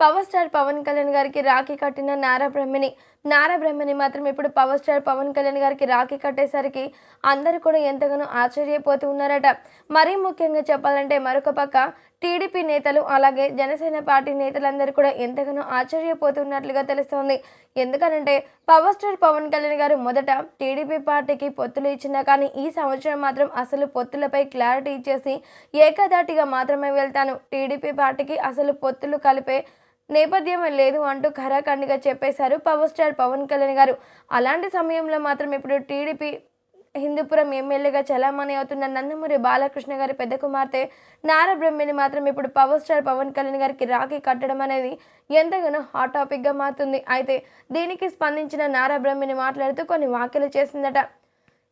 Power star Pawan Kalyan గారికి రాఖీ కట్టిన నారా బ్రహ్మిణి నారా బ్రహ్మిణి మాత్రం ఇప్పుడు పవర్ స్టార్ పవన్ కళ్యాణ్ గారికి రాఖీ కట్టేసరికి అందరూ కూడా ఎంతగానో ఆశ్చర్యపోతూ ఉన్నారట. మరీ ముఖ్యంగా చెప్పాలంటే మరొక పక్క టీడీపీ నేతలు అలాగే జనసేన పార్టీ నేతలందరూ కూడా ఎంతగానో ఆశ్చర్యపోతున్నట్లుగా తెలుస్తోంది. ఎందుకనంటే పవర్ స్టార్ పవన్ కళ్యాణ్ గారు మొదట టీడీపీ పార్టీకి పొత్తులు ఇచ్చినా కానీ ఈ సంవత్సరం మాత్రం అసలు పొత్తులపై క్లారిటీ ఇచ్చేసి ఏకదాటిగా మాత్రమే వెళ్తాను. టీడీపీ పార్టీకి అసలు పొత్తులు కలిపే నేపథ్యం లేదు అంటూ ఖరాఖండిగా చెప్పేశారు పవర్ స్టార్ పవన్ కళ్యాణ్ గారు. అలాంటి సమయంలో మాత్రం ఇప్పుడు టీడీపీ హిందూపురం ఎమ్మెల్యేగా చలామణి అవుతున్న నందమూరి బాలకృష్ణ గారి పెద్ద కుమార్తె నారా బ్రహ్మిని మాత్రం ఇప్పుడు పవర్ స్టార్ పవన్ కళ్యాణ్ గారికి రాఖీ కట్టడం అనేది ఎంతగానో హాట్ టాపిక్గా మారుతుంది. అయితే దీనికి స్పందించిన నారా బ్రహ్మిని మాట్లాడుతూ కొన్ని వ్యాఖ్యలు చేసిందట.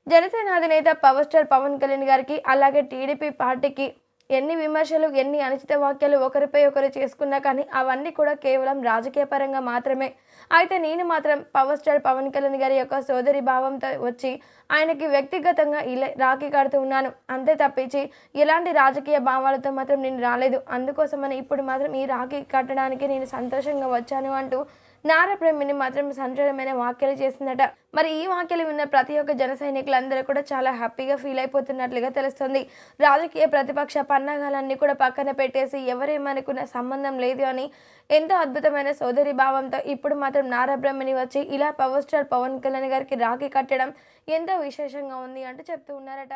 జనసేన అధినేత పవర్ స్టార్ పవన్ కళ్యాణ్ గారికి అలాగే టీడీపీ పార్టీకి ఎన్ని విమర్శలు ఎన్ని అనుచిత వాక్యాలు ఒకరిపై ఒకరు చేసుకున్నా కానీ అవన్నీ కూడా కేవలం రాజకీయ పరంగా మాత్రమే. అయితే నేను మాత్రం పవర్ స్టార్ పవన్ కళ్యాణ్ గారి యొక్క సోదరి భావంతో వచ్చి ఆయనకి వ్యక్తిగతంగా ఇలా రాఖీ కడుతూ ఉన్నాను. అంతే తప్పించి ఇలాంటి రాజకీయ భావాలతో మాత్రం నేను రాలేదు. అందుకోసమని ఇప్పుడు మాత్రం ఈ రాఖీ కట్టడానికి నేను సంతోషంగా వచ్చాను అంటూ నారా ప్రేమిని మాత్రం సంచలనమైన వ్యాఖ్యలు చేసిందట. మరి ఈ వ్యాఖ్యలు విన్న ప్రతి ఒక్క జన సైనికులందరూ కూడా చాలా హ్యాపీగా ఫీల్ అయిపోతున్నట్లుగా తెలుస్తుంది. రాజకీయ ప్రతిపక్ష పన్నాగాలన్నీ కూడా పక్కన పెట్టేసి ఎవరేమనుకున్న సంబంధం లేదు అని ఎంతో అద్భుతమైన సోదరి భావంతో ఇప్పుడు మాత్రం నారా బ్రహ్మని వచ్చి ఇలా పవర్ స్టార్ పవన్ కళ్యాణ్ గారికి రాఖీ కట్టడం ఎంతో విశేషంగా ఉంది అంటూ చెప్తూ ఉన్నారట.